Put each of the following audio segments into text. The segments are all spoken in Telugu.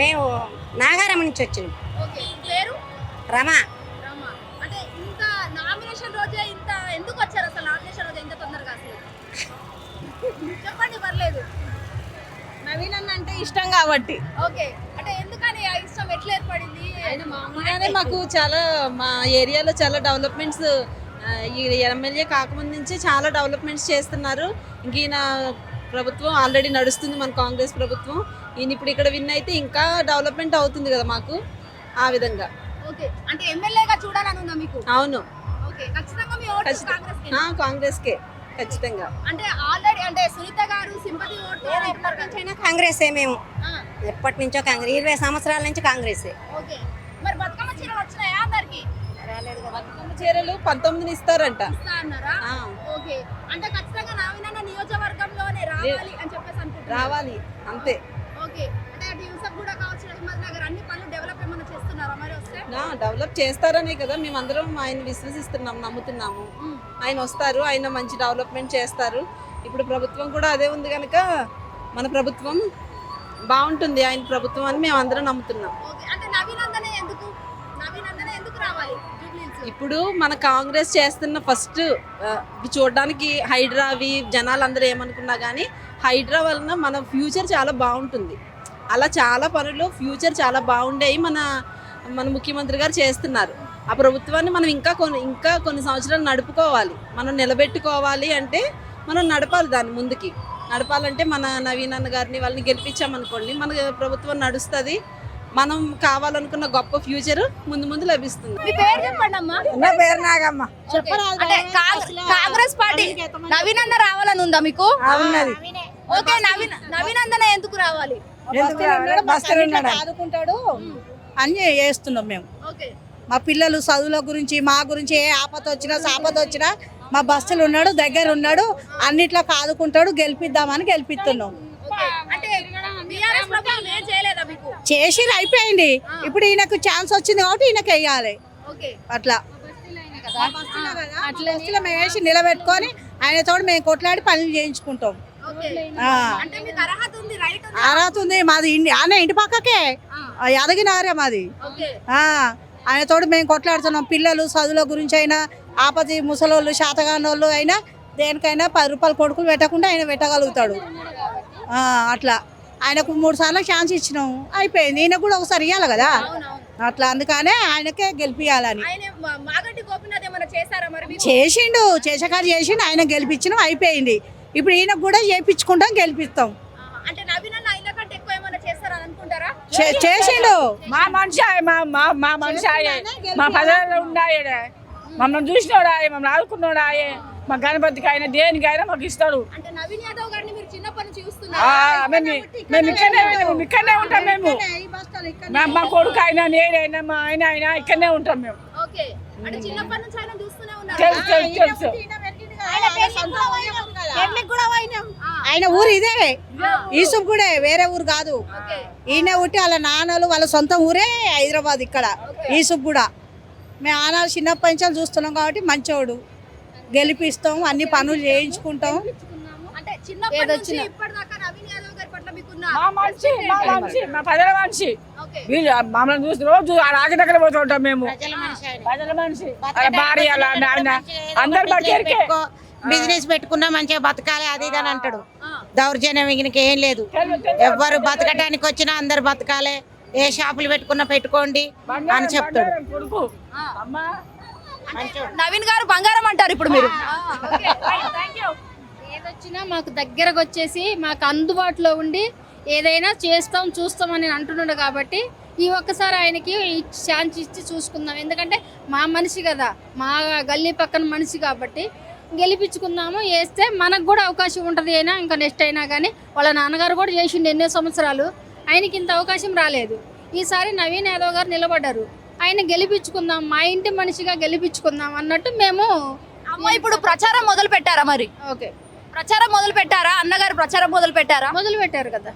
మేము నాగారం నుంచి వచ్చినాం. ఓకే పేరు? రమ. రామ. అంటే ఇంత నామినేషన్ రోజే ఇంత ఎందుకు వచ్చారు? అసలు నామినేషన్ రోజే ఇంత తొందరగా అసలు? చెప్పండి పర్లేదు. నవీన్ అన్న అంటే ఇష్టం కాబట్టి. ఓకే అంటే ఎందుకని ఆ ఇష్టం ఎట్లా ఏర్పడింది? మామూలుగానే మాకు చాలా మా ఏరియాలో చాలా డెవలప్మెంట్స్ ఈ ఎమ్మెల్యే కాకముందు నుంచి చాలా డెవలప్మెంట్స్ చేస్తున్నారు. ఇంక ఈయన ప్రభుత్వం ఆల్రెడీ నడుస్తుంది మన కాంగ్రెస్ ప్రభుత్వం. ఈయన ఇప్పుడు ఇక్కడ విన్ అయితే ఇంకా డెవలప్మెంట్ అవుతుంది కదా మాకు ఆ విధంగా. ఓకే. అంటే ఎమ్మెల్యేగా చూడాలని ఉందా మీకు? అవును. ఓకే. ఖచ్చితంగా మీ ఓటు ఖచ్చితంగా. కాంగ్రెస్కే. అంటే ఆల్రెడీ అంటే సునీత గారు సింపతి ఓటు కదా. అయినా కాంగ్రెసే మేము. ఎప్పటి నుంచో కాంగ్రెస్ ఇరవై సంవత్సరాల నుంచి కాంగ్రెసే ఓకే. మరి బతుకమ్మ చీరలు వచ్చినాయా? బతుకమ్మ చీరలు పంతొమ్మిదిని ఇస్తారంట. ఇస్తా అన్నారా ఆ, ఓకే. అంటే ఖచ్చితంగా నియోజకవర్గంలోనే రావాలి అని చెప్పేసి అనుకుంటున్నారు. రావాలి. అంతే. ఓకే. అంటే అటు యూసఫ్ కూడా కావచ్చు నగర్ అన్ని పనులు డెవలప్ ఏమైనా చేస్తున్నారా? మరి వస్తే? డెవలప్ చేస్తారనే కదా. మేమందరం ఆయన విశ్వసిస్తున్నాం నమ్ముతున్నాము. మ్మ్. ఆయన వస్తారు ఆయన మంచి డెవలప్మెంట్ చేస్తారు. ఇప్పుడు ప్రభుత్వం కూడా అదే ఉంది కనుక మన ప్రభుత్వం బాగుంటుంది. ఆయన ప్రభుత్వం అని మేము అందరం నమ్ముతున్నాం. ఓకే. అంటే నవీనందనే ఎందుకు? ఇప్పుడు మన కాంగ్రెస్ చేస్తున్న ఫస్ట్ చూడడానికి హైడ్రా అవి జనాలు అందరూ ఏమనుకున్నా కానీ హైడ్రా వలన మన ఫ్యూచర్ చాలా బాగుంటుంది. అలా చాలా పనులు ఫ్యూచర్ చాలా బాగుండేవి మన మన ముఖ్యమంత్రి గారు చేస్తున్నారు. ఆ ప్రభుత్వాన్ని మనం ఇంకా కొన్ని ఇంకా కొన్ని సంవత్సరాలు నడుపుకోవాలి. మనం నిలబెట్టుకోవాలి అంటే మనం నడపాలి దాన్ని ముందుకి. నడపాలంటే మన నవీన్ అన్న గారిని వాళ్ళని గెలిపించామనుకోండి మన ప్రభుత్వం నడుస్తుంది. మనం కావాలనుకున్న గొప్ప ఫ్యూచర్ ముందు ముందు లభిస్తుంది. మీ పేరు చెప్పండి అమ్మా. నా పేరు నాగమ్మ. అంటే కాంగ్రెస్ పార్టీ నవీనందన రావాలని ఉందా మీకు? ఆ, ఉన్నది. ఓకే నవీన్ నవీనందన ఎందుకు రావాలి? ఎందుకు రావాలి? బస్తీలో ఉన్నాడు. ఆదుకుంటాడు అన్ని చేస్తున్నాం మేము. ఓకే. మా పిల్లలు చదువుల గురించి మా గురించి ఏ ఆపద వచ్చినా సాపద వచ్చినా మా బస్సులు ఉన్నాడు దగ్గర ఉన్నాడు అన్నిట్లో ఆదుకుంటాడు గెలిపిద్దామని గెలిపిస్తున్నాం. బీఆర్ఎస్ ప్రభుత్వం ఏం చేయలేదా మీకు? చేసి అయిపోయింది. ఇప్పుడు ఈయనకు ఛాన్స్ వచ్చింది కాబట్టి ఈయనకి వేయాలి. ఓకే. అట్లా. బస్తీలో మేము వేసి నిలబెట్టుకొని ఆయనతో మేము కొట్లాడి పనులు చేయించుకుంటాం. అర్హత ఉంది మాది ఆయన ఇంటి పక్కకే. యాదగిరినగరే మాది. ఓకే. ఆ, ఆయనతోటి మేము కొట్లాడుతున్నాం. పిల్లలు చదువుల గురించి అయినా ఆపది ముసలోళ్ళు శాతగానోళ్ళు అయినా దేనికైనా పది రూపాయలు కొడుకులు పెట్టకుండా ఆయన పెట్టగలుగుతాడు. అట్లా. ఆయనకు మూడు సార్లు ఛాన్స్ ఇచ్చినాం. అయిపోయింది. ఈయనకు కూడా ఒకసారి ఇవ్వాలి కదా? అట్లా అందుకనే ఆయనకే గెలిపియాలని చేసిండు. చేసకారు చేసిండు. ఆయన గెలిపించినాం. అయిపోయింది. ఇప్పుడు ఈయనకు కూడా చేయించుకుంటాం గెలిపిస్తాం. చేసిండు. మా మనిషి మా మా మా మనిషి మా పదవిలో ఉన్నాయే మమ్మల్ని చూసినోడు మమ్మల్ని ఆదుకున్నాడు ఆయన మా గణపతికి ఆయన దేనికి ఆయన మాకు ఇస్తాడు మేము ఇక్కడనే మేము ఇక్కడనే ఉంటాం మేము. మా- మా కొడుకు ఆయన నేనైనా మా ఆయన ఆయన ఇక్కడనే ఉంటాం మేము. తెలుసు ఆయన ఊరు ఇదే ఈసుఫ్ కూడా వేరే ఊరు కాదు. ఓకే. ఈయన పుట్టి వాళ్ళ నాన్నలు వాళ్ళ సొంత ఊరే హైదరాబాద్ ఇక్కడ ఈసుఫ్ కూడా మేము ఆనాడు చిన్నప్పటి నుంచి చూస్తున్నాం కాబట్టి మంచోడు. గెలిపిస్తాం అన్ని పనులు చేయించుకుంటాం. అంటే చిన్నప్పటి నుంచి ఇప్పటిదాకా నవీన్ యాదవ్ గారి పట్ల మీకున్న మా మనిషి మా మనిషి మా పదల మనిషి. ఓకే. వీళ్ళు మమ్మల్ని చూసి రోజు ఆ రాజు దగ్గర పోతూ ఉంటాం మేము. ప్రజల మనిషి వాళ్ళ భార్య అందరు బిజినెస్ పెట్టుకున్నా మంచిగా బతకాలి అది ఇది అని అంటాడు. దౌర్జన్యం ఇంక ఏం లేదు. ఎవ్వరు బతకటానికి వచ్చినా అందరు బతకాలి. ఏ షాపులు పెట్టుకున్నా పెట్టుకోండి అని చెప్తాడు. నవీన్ గారు బంగారం అంటారు ఇప్పుడు మీరు. ఏదొచ్చినా మాకు దగ్గరకు వచ్చేసి మాకు అందుబాటులో ఉండి ఏదైనా చేస్తాం చూస్తామని అంటున్నాడు కాబట్టి ఈ ఒక్కసారి ఆయనకి ఛాన్స్ ఇచ్చి చూసుకుందాం. ఎందుకంటే మా మనిషి కదా మా గల్లీ పక్కన మనిషి కాబట్టి గెలిపించుకుందాము. వేస్తే మనకు కూడా అవకాశం ఉంటుంది అయినా ఇంకా నెక్స్ట్ అయినా కానీ వాళ్ళ నాన్నగారు కూడా చేసిండు ఎన్నో సంవత్సరాలు. ఆయనకి ఇంత అవకాశం రాలేదు. ఈసారి నవీన్ యాదవ్ గారు నిలబడ్డారు. ఆయన గెలిపించుకుందాం మా ఇంటి మనిషిగా గెలిపించుకుందాం అన్నట్టు మేము అమ్మ ఇప్పుడు ప్రచారం మొదలు పెట్టారా మరి? ఓకే. ప్రచారం మొదలు పెట్టారా? అన్నగారు ప్రచారం మొదలు పెట్టారా? మొదలు పెట్టారు కదా.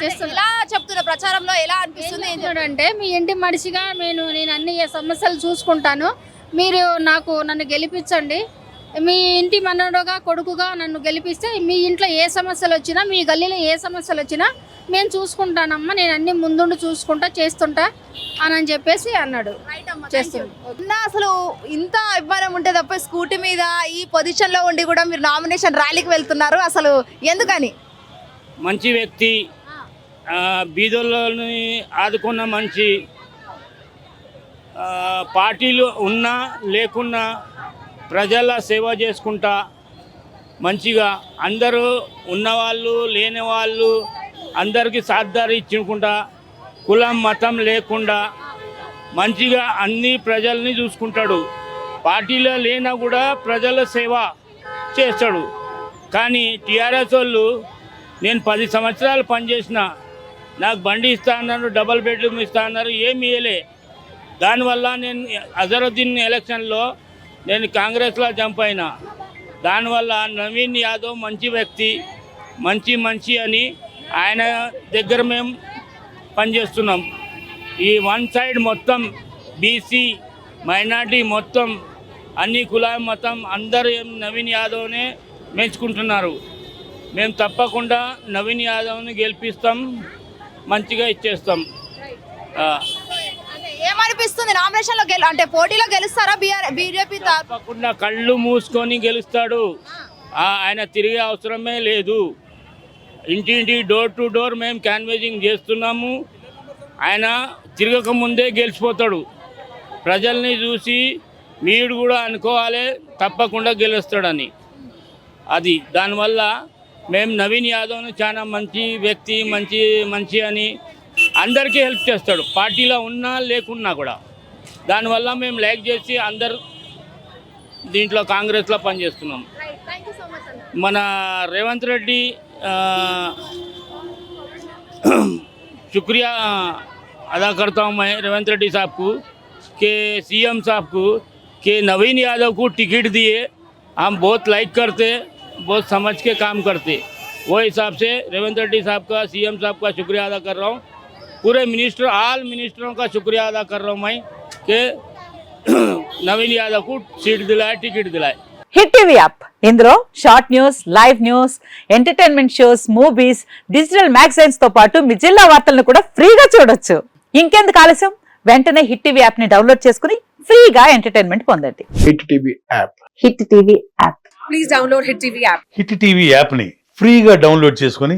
చేస్తున్నా. ఎలా చెప్తున్నా ప్రచారంలో? ఎలా అనిపిస్తుంది? అంటే మీ ఇంటి మనిషిగా నేను నేను అన్ని సమస్యలు చూసుకుంటాను. మీరు నాకు నన్ను గెలిపించండి. మీ ఇంటి మనవడుగా కొడుకుగా నన్ను గెలిపిస్తే మీ ఇంట్లో ఏ సమస్యలు వచ్చినా మీ గల్లీలో ఏ సమస్యలు వచ్చినా మేము చూసుకుంటానమ్మా నేను అన్ని ముందుండి చూసుకుంటా చేస్తుంటా అని అని చెప్పేసి అన్నాడు. ఉన్న అసలు ఇంత అభిమానం ఉంటే తప్ప స్కూటీ మీద ఈ పొజిషన్లో ఉండి కూడా మీరు నామినేషన్ ర్యాలీకి వెళ్తున్నారు. అసలు ఎందుకని? మంచి వ్యక్తి ఆ, బీదోళ్ళని ఆదుకున్న మంచి ఆ, పార్టీలు ఉన్నా లేకున్నా ప్రజల సేవ చేసుకుంటా మంచిగా అందరూ ఉన్నవాళ్ళు లేని వాళ్ళు అందరికీ సాధారి ఇచ్చుకుంటా కులం మతం లేకుండా మంచిగా అన్ని ప్రజల్ని చూసుకుంటాడు. పార్టీలో లేనా కూడా ప్రజల సేవ చేస్తాడు. కానీ టీఆర్ఎస్ వాళ్ళు నేను పది సంవత్సరాలు పనిచేసిన నాకు బండి ఇస్తా అన్నారు డబల్ బెడ్రూమ్ ఇస్తా అన్నారు ఏమి ఇవ్వలే దానివల్ల నేను అజరుద్దీన్ ఎలక్షన్లో నేను కాంగ్రెస్లో జంప్ అయినా. దానివల్ల నవీన్ యాదవ్ మంచి వ్యక్తి మంచి మంచి అని ఆయన దగ్గర మేము పనిచేస్తున్నాం. ఈ వన్ సైడ్ మొత్తం బీసీ మైనార్టీ మొత్తం అన్ని కులాల మతం అందరూ నవీన్ యాదవ్నే మెచ్చుకుంటున్నారు. మేము తప్పకుండా నవీన్ యాదవ్ని గెలిపిస్తాం మంచిగా ఇచ్చేస్తాం. ఏమనిపిస్తుంది? నామినేషన్లో అంటే పోటీలో గెలుస్తారా బీజేపీ తప్పకుండా కళ్ళు మూసుకొని గెలుస్తాడు. ఆయన తిరిగే అవసరమే లేదు. ఇంటింటి డోర్ టు డోర్ మేము క్యాన్వేజింగ్ చేస్తున్నాము. ఆయన తిరగక ముందే గెలిచిపోతాడు. ప్రజల్ని చూసి మీరు కూడా అనుకోవాలి తప్పకుండా గెలుస్తాడని. అది దానివల్ల మేము నవీన్ యాదవ్ను చాలా మంచి వ్యక్తి మంచి మంచి అని అందరికీ హెల్ప్ చేస్తాడు పార్టీలో ఉన్నా లేకున్నా కూడా దానివల్ల మేము లైక్ చేసి అందరు దీంట్లో కాంగ్రెస్లో పనిచేస్తున్నాం థ్యాంక్ యూ సో మచ్ అన్న మన రేవంత్ రెడ్డి ఆ, शुक्रिया अदा करता हूँ मैं रेवंत रेड्डी साहब को कि सीएम साहब को कि नवीन यादव को टिकट दिए हम बहुत लाइक करते बहुत समझ के काम करते वो हिसाब से रेवंत रेड्डी साहब का सीएम साहब का शुक्रिया अदा कर रहा हूँ पूरे मिनिस्टर आल मिनिस्टरों का शुक्रिया अदा कर रहा हूँ मैं कि नवीन यादव को सीट दिलाए टिकट दिलाए హిట్ టీవీ యాప్ ఇందులో short news live news entertainment shows movies digital magazines తో పాటు మీ జిల్లా వార్తలను కూడా ఫ్రీగా చూడొచ్చు ఇంకెందుకు ఆలస్యం వెంటనే హిట్ టీవీ యాప్ ని డౌన్లోడ్ చేసుకుని ఫ్రీగా ఎంటర్టైన్మెంట్ పొందండి hit TV app hit TV app hit TV యాప్ని ఫ్రీగా డౌన్లోడ్ చేసుకొని